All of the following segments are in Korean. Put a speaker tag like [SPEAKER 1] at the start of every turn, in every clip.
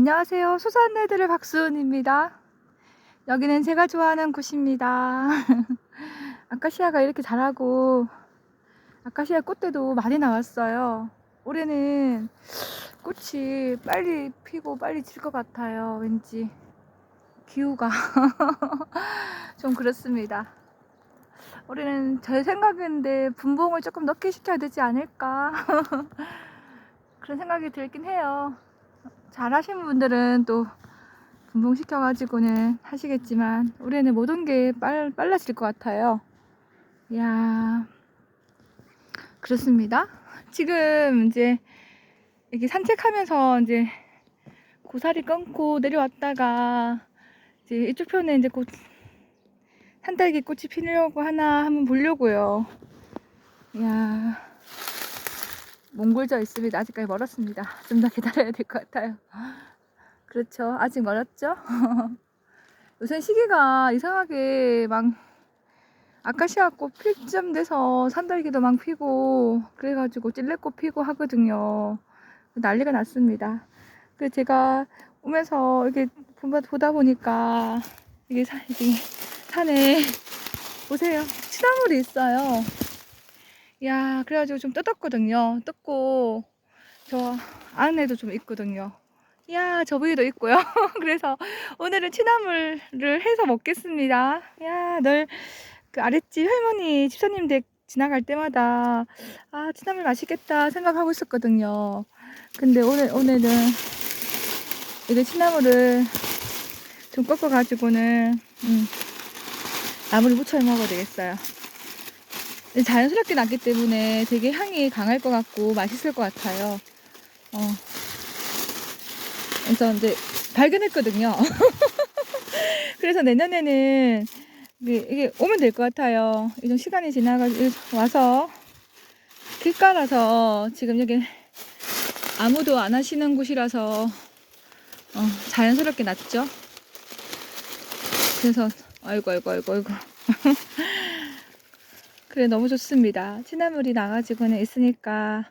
[SPEAKER 1] 안녕하세요. 소산네들의 박수은입니다. 여기는 제가 좋아하는 곳입니다. 아카시아가 이렇게 자라고 아카시아 꽃대도 많이 나왔어요. 올해는 꽃이 빨리 피고 빨리 질 것 같아요. 왠지 기후가 좀 그렇습니다. 올해는 제 생각인데 분봉을 조금 넣게 시켜야 되지 않을까 그런 생각이 들긴 해요. 잘하시는 분들은 또 분봉시켜가지고는 하시겠지만 올해는 모든 게 빨, 빨라질 것 같아요. 이야 그렇습니다. 지금 이제 이렇게 산책하면서 이제 고사리 끊고 내려왔다가 이제 이쪽 편에 이제 곧 산딸기 꽃이 피려고 하나 한번 보려고요. 이야 몽골저 있습니다. 아직까지 멀었습니다. 좀 더 기다려야 될 것 같아요. 그렇죠. 아직 멀었죠? 요새 시기가 이상하게 막 아카시아 꽃 필점 돼서 산딸기도 막 피고 그래가지고 찔레꽃 피고 하거든요. 난리가 났습니다. 그 제가 오면서 이렇게 보다- 보니까 이게 사, 이게 산에 보세요. 취나물이 있어요. 야, 그래가지고 좀 뜯었거든요. 뜯고, 저 안에도 좀 있거든요. 야, 저 위에도 있고요. 그래서 오늘은 취나물을 해서 먹겠습니다. 야, 늘 그 아랫집 할머니 집사님 댁 지나갈 때마다 아, 취나물 맛있겠다 생각하고 있었거든요. 근데 오늘, 오늘은 이게 취나물을 좀 꺾어가지고는, 음, 나물을 무쳐 먹어야 되겠어요. 자연스럽게 났기 때문에 되게 향이 강할 것 같고 맛있을 것 같아요. 어. 그래서 이제 발견했거든요. 그래서 내년에는 이게, 이게 오면 될 것 같아요. 이 좀 시간이 지나가지고 와서 길가라서 지금 여기 아무도 안 하시는 곳이라서 어, 자연스럽게 났죠. 그래서 아이고 아이고 아이고 아이고 그래 너무 좋습니다. 취나물이 나가지고는 있으니까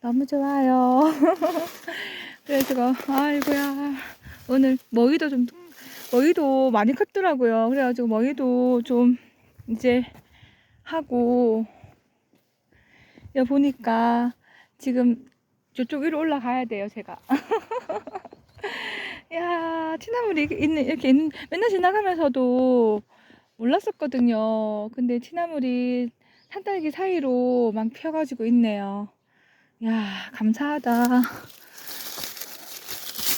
[SPEAKER 1] 너무 좋아요. 그래서 아이고야 오늘 먹이도 좀 먹이도 많이 컸더라고요. 그래가지고 먹이도 좀 이제 하고 여 보니까 지금 저쪽 위로 올라가야 돼요 제가. 야 취나물이 있는 이렇게 있는, 맨날 지나가면서도 몰랐었거든요. 근데 취나물이 산딸기 사이로 막 펴가지고 있네요. 야, 감사하다.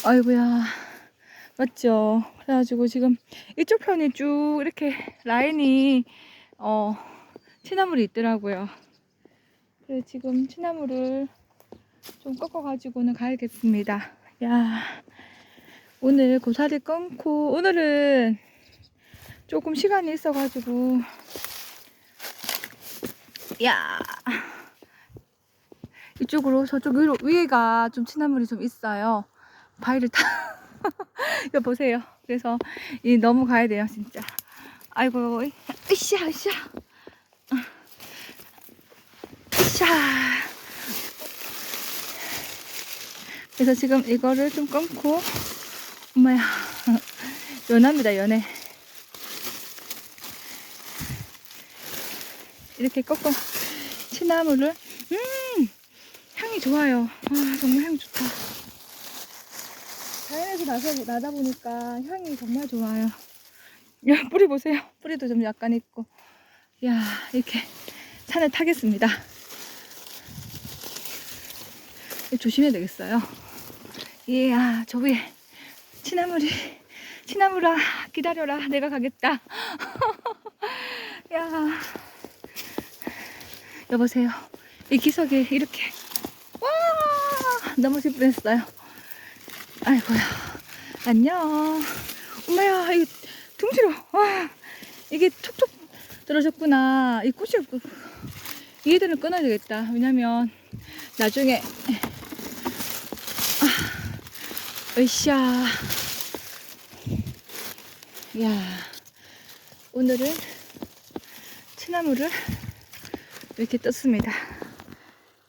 [SPEAKER 1] 아이고야. 맞죠? 그래가지고 지금 이쪽 편이 쭉 이렇게 라인이, 어, 취나물이 있더라고요. 그래서 지금 취나물을 좀 꺾어가지고는 가야겠습니다. 야, 오늘 고사리 끊고, 오늘은 조금 시간이 있어가지고, 야 이쪽으로 저쪽 위로 위에가 좀 취나물이 좀 있어요. 바위를 타. 이거 보세요. 그래서 이 넘어가야 돼요, 진짜. 아이고, 으쌰, 으쌰, 으쌰. 그래서 지금 이거를 좀 끊고, 엄마야, 연합니다, 연해. 이렇게 꺾어 취나물을. 음 향이 좋아요. 아 정말 향 좋다. 자연에서 나서 나다 보니까 향이 정말 좋아요. 야 뿌리 보세요. 뿌리도 좀 약간 있고. 야 이렇게 산을 타겠습니다. 조심해야 되겠어요. 이야 저 위에 취나물이 취나물아 기다려라. 내가 가겠다. 야 여보세요. 이 기석에 이렇게 와 넘어질 뻔했어요. 아이고야 안녕. 엄마야 이 둥지로 와 이게 툭툭 떨어졌구나. 이 꽃이 없고 얘들을 끊어야 되겠다. 왜냐면 나중에 아, 으쌰 야 오늘은 취나물을 이렇게 떴습니다.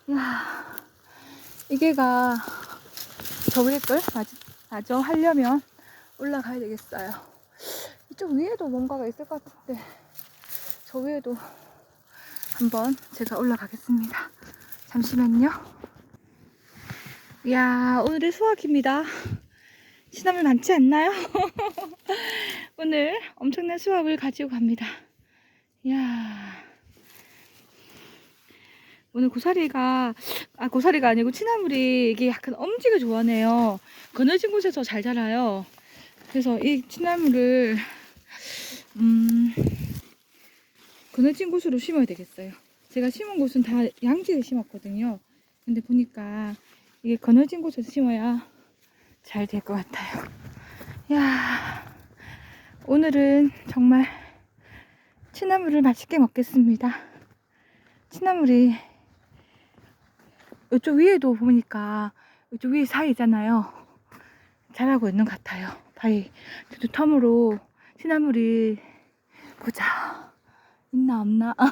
[SPEAKER 1] 이야, 이게가 저 위에 걸? 맞, 마저 하려면 올라가야 되겠어요. 이쪽 위에도 뭔가가 있을 것 같은데 저 위에도 한번 제가 올라가겠습니다. 잠시만요. 이야 오늘의 수확입니다. 시나물 많지 않나요? 오늘 엄청난 수확을 가지고 갑니다. 이야 오늘 고사리가 아 고사리가 아니고 치나물이 이게 약간 엄지가 좋아하네요. 거느진 곳에서 잘 자라요. 그래서 이 치나물을 음 거느진 곳으로 심어야 되겠어요. 제가 심은 곳은 다 양지에 심었거든요. 근데 보니까 이게 거느진 곳에서 심어야 잘 될 것 같아요. 야 오늘은 정말 치나물을 맛있게 먹겠습니다. 치나물이 이쪽 위에도 보니까 이쪽 위에 사이잖아요. 자라고 있는 것 같아요. 바위 저도 텀으로 치나물이 보자 있나 없나